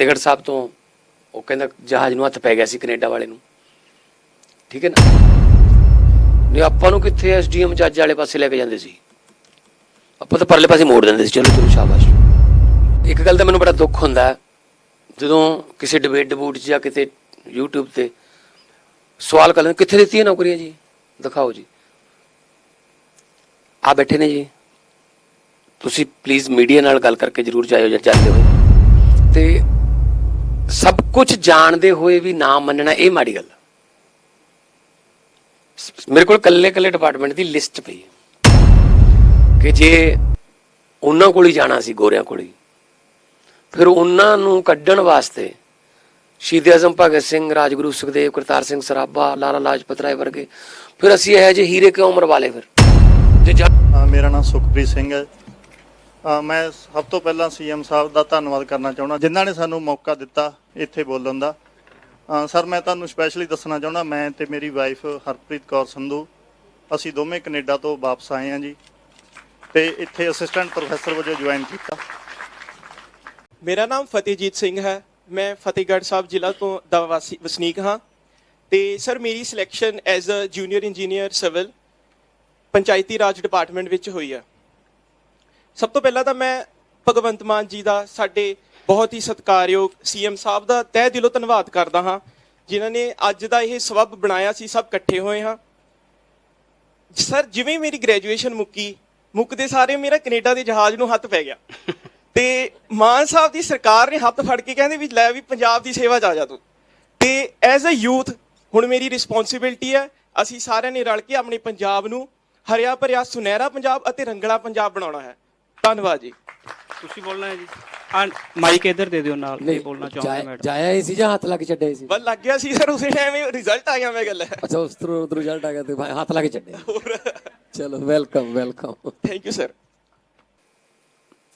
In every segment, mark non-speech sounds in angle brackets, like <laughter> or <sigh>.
ਫਤਿਹਗੜ੍ਹ ਸਾਹਿਬ ਤੋਂ ਉਹ ਕਹਿੰਦਾ ਜਹਾਜ਼ ਨੂੰ ਹੱਥ ਪੈ ਗਿਆ ਸੀ ਕੈਨੇਡਾ ਵਾਲੇ ਨੂੰ। ਠੀਕ ਹੈ ਨਾ? ਨਹੀਂ, ਆਪਾਂ ਨੂੰ ਕਿੱਥੇ ਐਸਡੀਐਮ ਜੱਜ ਵਾਲੇ ਪਾਸੇ ਲੈ ਕੇ ਜਾਂਦੇ ਸੀ? ਆਪਾਂ ਤਾਂ ਪਰਲੇ ਪਾਸੇ ਮੋੜ ਦਿੰਦੇ ਸੀ। ਚਲੋ ਚਲੋ, ਸ਼ਾਬਾਸ਼। ਇੱਕ ਗੱਲ ਤਾਂ ਮੈਨੂੰ ਬੜਾ ਦੁੱਖ ਹੁੰਦਾ ਜਦੋਂ ਕਿਸੇ ਡਿਬੇਟ ਡਬੂਟ 'ਚ ਜਾਂ ਕਿਤੇ YouTube ਤੇ ਸਵਾਲ ਕਰਦੇ ਕਿੱਥੇ ਦਿੱਤੀਆਂ ਨੌਕਰੀਆਂ ਜੀ? ਦਿਖਾਓ ਜੀ। ਆ ਬੈਠੇ ਨੇ ਜੀ। ਤੁਸੀਂ ਪਲੀਜ਼ ਮੀਡੀਆ ਨਾਲ ਗੱਲ ਕਰਕੇ ਜਰੂਰ ਜਾਇਓ ਜਾਂ ਜਾਂਦੇ ਹੋ ਤੇ ਸਭ ਕੁਝ ਜਾਣਦੇ ਹੋਏ ਵੀ ਨਾ ਮੰਨਣਾ ਇਹ ਮਾੜੀ ਗੱਲ ਮੇਰੇ ਕੋਲ ਕੱਲੇ ਕੱਲੇ ਡਿਪਾਰਟਮੈਂਟ ਦੀ ਲਿਸਟ ਪਈ ਕਿ ਜੇ ਉਹਨਾਂ ਕੋਲ ਹੀ ਜਾਣਾ ਸੀ, ਗੋਰਿਆਂ ਕੋਲ ਹੀ, ਫਿਰ ਉਹਨਾਂ ਨੂੰ ਕੱਢਣ ਵਾਸਤੇ ਸ਼ਹੀਦ ਆਜ਼ਮ ਭਗਤ ਸਿੰਘ, ਰਾਜਗੁਰੂ ਸੁਖਦੇਵ, ਕਰਤਾਰ ਸਿੰਘ ਸਰਾਭਾ, ਲਾਲਾ ਲਾਜਪਤ ਰਾਏ ਵਰਗੇ, ਫਿਰ ਅਸੀਂ ਇਹ ਜਿਹੇ ਹੀਰੇ ਕਿਉਂ ਮਰਵਾਲੇ ਫਿਰ? ਜੇ ਮੇਰਾ ਨਾਮ ਸੁਖਪ੍ਰੀਤ ਸਿੰਘ ਹੈ। ਮੈਂ ਸਭ ਤੋਂ ਪਹਿਲਾਂ ਸੀਐਮ ਸਾਹਿਬ ਦਾ ਧੰਨਵਾਦ ਕਰਨਾ ਚਾਹੁੰਦਾ। ਜਿਨ੍ਹਾਂ ਨੇ ਸਾਨੂੰ ਮੌਕਾ ਦਿੱਤਾ ਇੱਥੇ ਬੋਲਣ ਦਾ। ਸਰ, ਮੈਂ ਤੁਹਾਨੂੰ ਸਪੈਸ਼ਲੀ ਦੱਸਣਾ ਚਾਹੁੰਦਾ, ਮੈਂ ਤੇ ਮੇਰੀ ਵਾਈਫ ਹਰਪ੍ਰੀਤ ਕੌਰ ਸੰਧੂ, ਅਸੀਂ ਦੋਵੇਂ ਕੈਨੇਡਾ ਤੋਂ ਵਾਪਸ ਆਏ ਹਾਂ ਜੀ ਤੇ ਇੱਥੇ ਅਸਿਸਟੈਂਟ ਪ੍ਰੋਫੈਸਰ ਵਜੋਂ ਜੁਆਇਨ ਕੀਤਾ। ਮੇਰਾ ਨਾਮ ਫਤਿਹਜੀਤ ਸਿੰਘ ਹੈ। ਮੈਂ ਫਤਿਹਗੜ੍ਹ ਸਾਹਿਬ ਜ਼ਿਲ੍ਹਾ ਤੋਂ ਦਾ ਵਾਸੀ, ਵਸਨੀਕ ਹਾਂ। ਤੇ ਸਰ, ਮੇਰੀ selection as a junior engineer civil Panchayati Raj department ਵਿੱਚ ਹੋਈ ਹੈ। ਸਭ ਤੋਂ ਪਹਿਲਾਂ ਤਾਂ ਮੈਂ ਭਗਵੰਤ ਮਾਨ ਜੀ ਦਾ ਸਾਡੇ ਬਹੁਤ ਹੀ ਸਤਿਕਾਰਯੋਗ ਸੀਐਮ ਸਾਹਿਬ ਦਾ ਤਹਿ ਦਿਲੋਂ ਧੰਨਵਾਦ ਕਰਦਾ ਹਾਂ ਜਿਨ੍ਹਾਂ ਨੇ ਅੱਜ ਦਾ ਇਹ ਸਬਬ ਬਣਾਇਆ ਸੀ ਸਭ ਇਕੱਠੇ ਹੋਏ ਹਾਂ। ਸਰ ਜਿਵੇਂ ਮੇਰੀ ਗ੍ਰੈਜੂਏਸ਼ਨ ਮੁੱਕੀ ਮੁੱਕਦੇ ਸਾਰੇ ਮੇਰਾ ਕੈਨੇਡਾ ਦੇ ਜਹਾਜ਼ ਨੂੰ ਹੱਥ ਪੈ ਗਿਆ। <laughs> ਤੇ ਮਾਨ ਸਾਹਿਬ ਦੀ ਸਰਕਾਰ ਨੇ ਹੱਥ ਫੜ ਕੇ ਕਹਿੰਦੇ ਵੀ ਲੈ ਵੀ ਪੰਜਾਬ ਦੀ ਸੇਵਾ 'ਚ ਆ ਜਾ ਤੂੰ। ਤੇ ਐਜ਼ ਅ ਯੂਥ ਹੁਣ ਮੇਰੀ ਰਿਸਪੌਂਸਿਬਿਲਟੀ ਹੈ ਅਸੀਂ ਸਾਰਿਆਂ ਨੇ ਰਲ ਕੇ ਆਪਣੇ ਪੰਜਾਬ ਨੂੰ ਹਰਿਆ ਭਰਿਆ ਸੁਨਹਿਰਾ ਪੰਜਾਬ ਅਤੇ ਰੰਗਲਾ ਪੰਜਾਬ ਬਣਾਉਣਾ ਹੈ। ਧੰਨਵਾਦ ਜੀ। ਤੁਸੀਂ ਬੋਲਣਾ ਹੈ ਜੀ। ਆ ਮਾਈਕ ਇੱਧਰ ਦੇ ਦਿਓ ਨਾਲ ਇਹ ਬੋਲਣਾ ਚਾਹੁੰਦਾ ਜਾਇਆ- ਮੈਡਮ ਜਾਇਆ ਹੀ ਸੀ ਜਾਂ ਹੱਥ ਲਾ ਕੇ ਛੱਡਿਆ ਸੀ? ਬਸ ਲੱਗ ਗਿਆ ਸੀ ਸਰ ਉਸੇ ਟਾਈਮ ਹੀ ਰਿਜ਼ਲਟ ਆ ਗਿਆ ਮੈਂ ਗੱਲ। ਹੈ ਅੱਛਾ ਉਸ ਤੋਂ ਉਧਰ ਰਿਜ਼ਲਟ ਆ ਗਿਆ ਤੇ ਭਾਈ ਹੱਥ ਲਾ ਕੇ ਛੱਡਿਆ ਚਲੋ welcome welcome thank you sir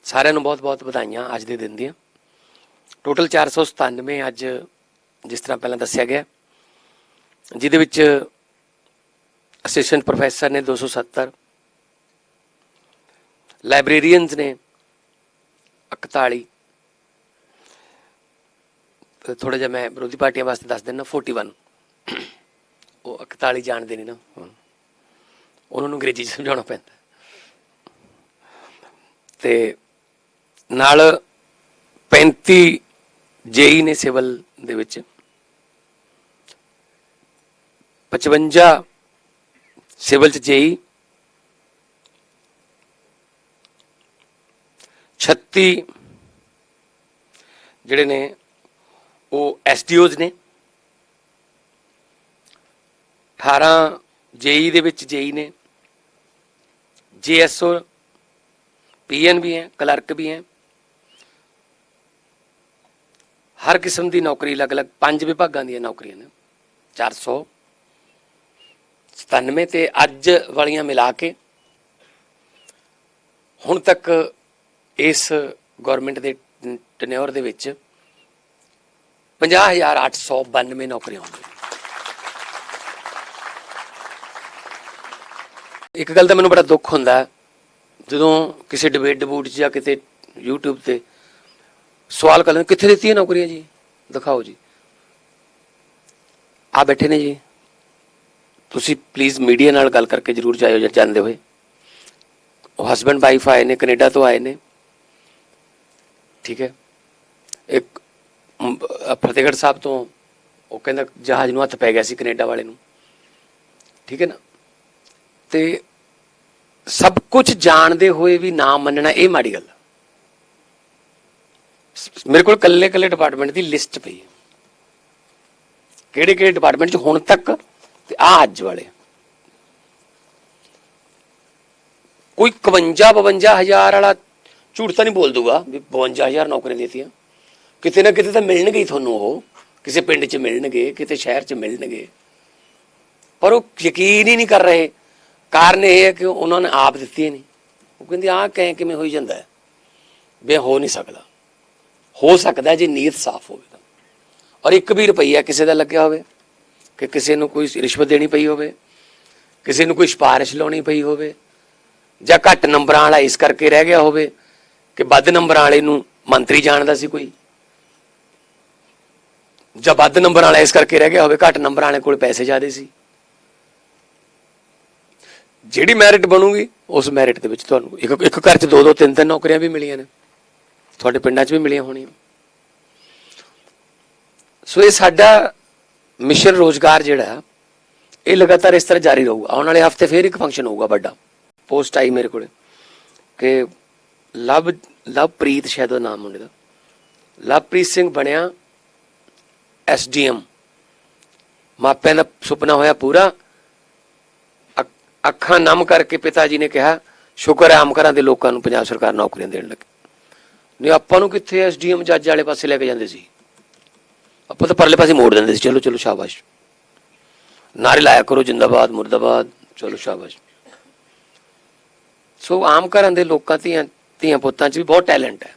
ਸਾਰਿਆਂ ਨੂੰ ਬਹੁਤ-ਬਹੁਤ ਵਧਾਈਆਂ ਅੱਜ ਦੇ ਦਿਨ ਦੀਆਂ। ਟੋਟਲ 497 ਅੱਜ ਜਿਸ ਤਰ੍ਹਾਂ ਪਹਿਲਾਂ ਦੱਸਿਆ ਗਿਆ। ਜਿਹਦੇ ਵਿੱਚ ਅਸਿਸਟੈਂਟ ਪ੍ਰੋਫੈਸਰ ਨੇ 270 ਲਾਇਬ੍ਰੇਰੀਅਨਸ ਨੇ 41 ਥੋੜਾ ਜਿਹਾ ਮੈਂ ਵਿਰੋਧੀ ਪਾਰਟੀਆਂ ਵਾਸਤੇ ਦੱਸ ਦਿੰਦਾ 41 ਉਹ 41 ਜਾਣਦੇ ਨਹੀਂ ਨਾ। ਹਾਂ। ਉਹਨਾਂ ਨੂੰ ਅੰਗਰੇਜ਼ੀ ਸਮਝਾਉਣਾ ਪੈਂਦਾ। ਤੇ ਨਾਲ 35 ਜੇਈ ਨੇ ਸਿਵਲ ਦੇ ਵਿੱਚ। 55 ਸਿਵਲ ਚ ਜੇਈ। 36 ਜਿਹੜੇ ਨੇ, ਉਹ ਐਸਡੀਓਜ਼ ਨੇ। 18 ਜੇਈ ਦੇ ਵਿੱਚ ਜੇਈ ਨੇ। ਜੀਐਸਓ ਪੀਐਨ ਵੀ ਹੈ, ਕਲਰਕ ਵੀ ਹੈ। ਹਰ ਕਿਸਮ ਦੀ ਨੌਕਰੀ, ਅਲੱਗ-ਅਲੱਗ ਪੰਜ ਵਿਭਾਗਾਂ ਦੀਆਂ ਨੌਕਰੀਆਂ ਨੇ। 497 ਤੇ ਅੱਜ ਵਾਲੀਆਂ ਮਿਲਾ ਕੇ ਹੁਣ ਤੱਕ ਇਸ ਗਵਰਨਮੈਂਟ ਦੇ ਟਨਿਓਰ ਦੇ ਵਿੱਚ 50892 ਨੌਕਰੀਆਂ ਹੋਣਗੀਆਂ ਇੱਕ ਗੱਲ ਤਾਂ ਮੈਨੂੰ ਬੜਾ ਦੁੱਖ ਹੁੰਦਾ ਜਦੋਂ ਕਿਸੇ ਡਿਬੇਟ ਡਬੂਟ 'ਚ ਜਾਂ ਕਿਤੇ YouTube ਤੇ ਸਵਾਲ ਕਰ ਕਰਦੇ ਕਿੱਥੇ ਦਿੱਤੀਆਂ ਨੌਕਰੀਆਂ ਜੀ? ਦਿਖਾਓ ਜੀ। ਆ ਬੈਠੇ ਨੇ ਜੀ। ਤੁਸੀਂ ਪਲੀਜ਼ ਮੀਡੀਆ ਨਾਲ ਗੱਲ ਕਰਕੇ ਜਰੂਰ ਜਾਇਓ ਜਾਂ ਜਾਂਦੇ ਹੋਏ। ਉਹ ਹਸਬੰਡ ਵਾਈਫ ਆਏ ਨੇ, ਕੈਨੇਡਾ ਤੋਂ ਆਏ ਨੇ। ਠੀਕ ਹੈ ਇੱਕ ਫਤਿਹਗੜ੍ਹ ਸਾਹਿਬ ਤੋਂ ਉਹ ਕਹਿੰਦਾ ਜਹਾਜ਼ ਨੂੰ ਹੱਥ ਪੈ ਗਿਆ ਸੀ ਕੈਨੇਡਾ ਵਾਲੇ ਨੂੰ ਠੀਕ ਹੈ ਨਾ ਤੇ ਸਭ ਕੁਝ ਜਾਣਦੇ ਹੋਏ ਵੀ ਨਾ ਮੰਨਣਾ ਇਹ ਮਾੜੀ ਗੱਲ ਮੇਰੇ ਕੋਲ ਕੱਲੇ ਕੱਲੇ ਡਿਪਾਰਟਮੈਂਟ ਦੀ ਲਿਸਟ ਪਈ ਹੈ ਕਿਹੜੇ ਕਿਹੜੇ ਡਿਪਾਰਟਮੈਂਟ ਚ ਹੁਣ ਤੱਕ ਤੇ ਆ ਅੱਜ ਵਾਲੇ ਕੋਈ 51 52 ਹਜ਼ਾਰ ਵਾਲਾ ਝੂਠ ਤਾਂ ਨਹੀਂ ਬੋਲ ਦੂਗਾ ਵੀ 52 ਹਜ਼ਾਰ ਨੌਕਰੀਆਂ ਦਿੱਤੀਆਂ। ਕਿਤੇ ਨਾ ਕਿਤੇ ਤਾਂ ਮਿਲਣਗੇ ਹੀ ਤੁਹਾਨੂੰ ਉਹ। ਕਿਸੇ ਪਿੰਡ 'ਚ ਮਿਲਣਗੇ, ਕਿਤੇ ਸ਼ਹਿਰ 'ਚ ਮਿਲਣਗੇ। ਪਰ ਉਹ ਯਕੀਨ ਹੀ ਨਹੀਂ ਕਰ ਰਹੇ। ਕਾਰਨ ਇਹ ਹੈ ਕਿ ਉਹਨਾਂ ਨੇ ਆਪ ਦਿੱਤੀ ਨਹੀਂ। ਉਹ ਕਹਿੰਦੇ, ਆਹ ਕਹਿ ਕਿਵੇਂ ਹੋਈ ਜਾਂਦਾ ਹੈ? ਵੀ ਹੋ ਨਹੀਂ ਸਕਦਾ। ਹੋ ਸਕਦਾ ਜੇ ਨੀਅਤ ਸਾਫ਼ ਹੋਵੇ ਤਾਂ। ਔਰ ਇੱਕ ਵੀ ਰੁਪਈਆ ਕਿਸੇ ਦਾ ਲੱਗਿਆ ਹੋਵੇ, ਕਿ ਕਿਸੇ ਨੂੰ ਕੋਈ ਰਿਸ਼ਵਤ ਦੇਣੀ ਪਈ ਹੋਵੇ, ਕਿਸੇ ਨੂੰ ਕੋਈ ਸਿਫਾਰਿਸ਼ ਲਾਉਣੀ ਪਈ ਹੋਵੇ, ਜਾਂ ਘੱਟ ਨੰਬਰਾਂ ਵਾਲਾ ਇਸ ਕਰਕੇ ਰਹਿ ਗਿਆ ਹੋਵੇ ਕਿ ਵੱਧ ਨੰਬਰ ਵਾਲੇ ਨੂੰ ਮੰਤਰੀ ਜਾਣਦਾ ਸੀ ਕੋਈ? ਜਾਂ ਵੱਧ ਨੰਬਰ ਵਾਲਾ ਇਸ ਕਰਕੇ ਰਹਿ ਗਿਆ ਹੋਵੇ, ਘੱਟ ਨੰਬਰ ਵਾਲੇ ਕੋਲ ਪੈਸੇ ਜ਼ਿਆਦੇ ਸੀ? ਜਿਹੜੀ ਮੈਰਿਟ ਬਣੂਗੀ, ਉਸ ਮੈਰਿਟ ਦੇ ਵਿੱਚ ਤੁਹਾਨੂੰ ਇੱਕ ਇੱਕ ਘਰ 'ਚ ਦੋ ਦੋ ਤਿੰਨ ਤਿੰਨ ਨੌਕਰੀਆਂ ਵੀ ਮਿਲੀਆਂ ਨੇ। ਤੁਹਾਡੇ ਪਿੰਡਾਂ 'ਚ ਵੀ ਮਿਲੀਆਂ ਹੋਣੀਆਂ। ਸੋ ਇਹ ਸਾਡਾ ਮਿਸ਼ਨ ਰੋਜ਼ਗਾਰ ਜਿਹੜਾ, ਇਹ ਲਗਾਤਾਰ ਇਸ ਤਰ੍ਹਾਂ ਜਾਰੀ ਰਹੂਗਾ। ਆਉਣ ਵਾਲੇ ਹਫ਼ਤੇ ਫੇਰ ਇੱਕ ਫੰਕਸ਼ਨ ਹੋਊਗਾ ਵੱਡਾ। ਪੋਸਟ ਆਈ ਮੇਰੇ ਕੋਲੇ, ਕਿ ਲਵ, ਲਵਪ੍ਰੀਤ ਸ਼ਾਇਦ ਉਹ ਨਾਮ ਮੁੰਡੇ ਦਾ। ਲਵਪ੍ਰੀਤ ਸਿੰਘ ਬਣਿਆ ਐਸਡੀਐਮ। ਮਾਪਿਆਂ ਦਾ ਸੁਪਨਾ ਹੋਇਆ ਪੂਰਾ। ਅੱਖਾਂ ਨਮ ਕਰਕੇ ਪਿਤਾ ਜੀ ਨੇ ਕਿਹਾ, ਸ਼ੁਕਰ ਹੈ ਆਮ ਘਰਾਂ ਦੇ ਲੋਕਾਂ ਨੂੰ ਪੰਜਾਬ ਸਰਕਾਰ ਨੌਕਰੀਆਂ ਦੇਣ ਲੱਗੀ। ਨਹੀਂ, ਆਪਾਂ ਨੂੰ ਕਿੱਥੇ ਐਸਡੀਐਮ ਜੱਜ ਵਾਲੇ ਪਾਸੇ ਲੈ ਕੇ ਜਾਂਦੇ ਸੀ? ਆਪਾਂ ਤਾਂ ਪਰਲੇ ਪਾਸੇ ਮੋੜ ਦਿੰਦੇ ਸੀ। ਚਲੋ ਚਲੋ, ਸ਼ਾਬਾਸ਼। ਨਾਰੇ ਲਾਇਆ ਕਰੋ, ਜਿੰਦਾਬਾਦ, ਮੁਰਦਾਬਾਦ। ਚਲੋ, ਸ਼ਾਬਾਸ਼। ਸੋ ਆਮ ਘਰਾਂ ਦੇ ਲੋਕਾਂ ਧੀਆਂ ਧੀਆਂ ਪੁੱਤਾਂ 'ਚ ਵੀ ਬਹੁਤ ਟੈਲੈਂਟ ਹੈ।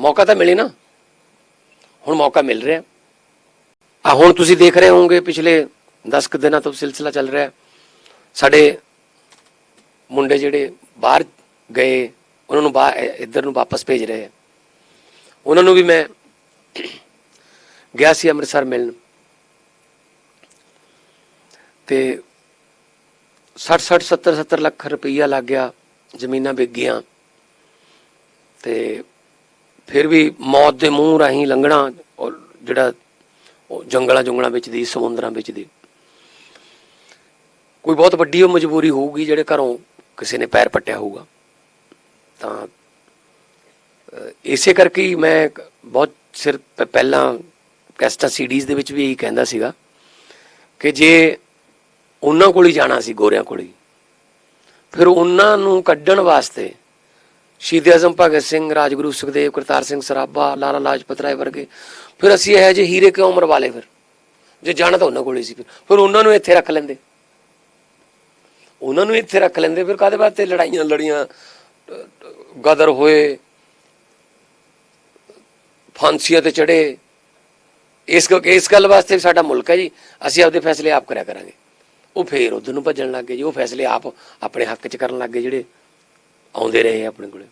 ਮੌਕਾ ਤਾਂ ਮਿਲੇ ਨਾ। ਹੁਣ ਮੌਕਾ ਮਿਲ ਰਿਹਾ। ਆ ਹੁਣ ਤੁਸੀਂ ਦੇਖ ਰਹੇ ਹੋਵੋਗੇ ਪਿਛਲੇ 10 ਕੁ ਦਿਨਾਂ ਤੋਂ ਸਿਲਸਿਲਾ ਚੱਲ ਰਿਹਾ। ਸਾਡੇ ਮੁੰਡੇ ਜਿਹੜੇ ਬਾਹਰ ਗਏ, ਉਹਨਾਂ ਨੂੰ ਬਾਹਰ ਇੱਧਰ ਨੂੰ ਵਾਪਸ ਭੇਜ ਰਹੇ ਉਹਨਾਂ ਨੂੰ ਵੀ ਮੈਂ ਗਿਆ ਸੀ ਅੰਮ੍ਰਿਤਸਰ ਮਿਲਣ। ਤੇ 60 60 70 70 ਲੱਖ ਰੁਪਈਆ ਲੱਗ ਗਿਆ ਜ਼ਮੀਨਾਂ ਵਿਕ ਗਈਆਂ। ਤੇ ਫਿਰ ਵੀ ਮੌਤ ਦੇ ਮੂੰਹ ਰਾਹੀਂ ਲੰਘਣਾ ਔਰ ਜਿਹੜਾ ਉਹ ਜੰਗਲਾਂ ਜੁੰਗਲਾਂ ਵਿੱਚ ਦੀ, ਸਮੁੰਦਰਾਂ ਵਿੱਚ ਦੀ। ਕੋਈ ਬਹੁਤ ਵੱਡੀ ਉਹ ਮਜਬੂਰੀ ਹੋਊਗੀ ਜਿਹੜੇ ਘਰੋਂ ਕਿਸੇ ਨੇ ਪੈਰ ਪੱਟਿਆ ਹੋਊਗਾ। ਤਾਂ ਇਸੇ ਕਰਕੇ ਹੀ ਮੈਂ ਬਹੁਤ ਸਿਰ ਪਹਿਲਾਂ ਕੈਸਟਾ ਸੀਡੀਜ਼ ਦੇ ਵਿੱਚ ਵੀ ਇਹੀ ਕਹਿੰਦਾ ਸੀਗਾ ਕਿ ਜੇ ਉਹਨਾਂ ਕੋਲ ਹੀ ਜਾਣਾ ਸੀ, ਗੋਰਿਆਂ ਕੋਲ ਹੀ, ਫਿਰ ਉਹਨਾਂ ਨੂੰ ਕੱਢਣ ਵਾਸਤੇ ਸ਼ਹੀਦ ਆਜ਼ਮ ਭਗਤ ਸਿੰਘ, ਰਾਜਗੁਰੂ ਸੁਖਦੇਵ, ਕਰਤਾਰ ਸਿੰਘ ਸਰਾਭਾ, ਲਾਲਾ ਲਾਜਪਤ ਰਾਏ ਵਰਗੇ। ਫਿਰ ਅਸੀਂ ਇਹ ਜਿਹੇ ਹੀਰੇ ਕਿਉਂ ਮਰਵਾ ਲਏ ਫਿਰ? ਜੇ ਜਾਣਾ ਤਾਂ ਉਹਨਾਂ ਕੋਲ ਹੀ ਸੀ ਫਿਰ। ਫਿਰ ਉਹਨਾਂ ਨੂੰ ਇੱਥੇ ਰੱਖ ਲੈਂਦੇ। ਉਹਨਾਂ ਨੂੰ ਇੱਥੇ ਰੱਖ ਲੈਂਦੇ, ਫਿਰ ਕਾਦੇ ਵਾਸਤੇ ਲੜਾਈਆਂ ਲੜੀਆਂ, ਗਦਰ ਹੋਏ, ਫਾਂਸੀਆਂ ਤੇ ਚੜੇ। ਇਸ ਇਸ ਗੱਲ ਵਾਸਤੇ ਵੀ ਸਾਡਾ ਮੁਲਕ ਹੈ ਜੀ। ਅਸੀਂ ਆਪਦੇ ਫੈਸਲੇ ਆਪ ਕਰਿਆ ਕਰਾਂਗੇ। ਉਹ ਫੇਰ ਉਧਰ ਨੂੰ ਭੱਜਣ ਲੱਗ ਗਏ ਜੀ। ਉਹ ਫੈਸਲੇ ਆਪ ਆਪਣੇ ਹੱਕ 'ਚ ਕਰਨ ਲੱਗ ਗਏ ਜਿਹੜੇ ਆਉਂਦੇ ਰਹੇ ਆਪਣੇ ਕੋਲੇ।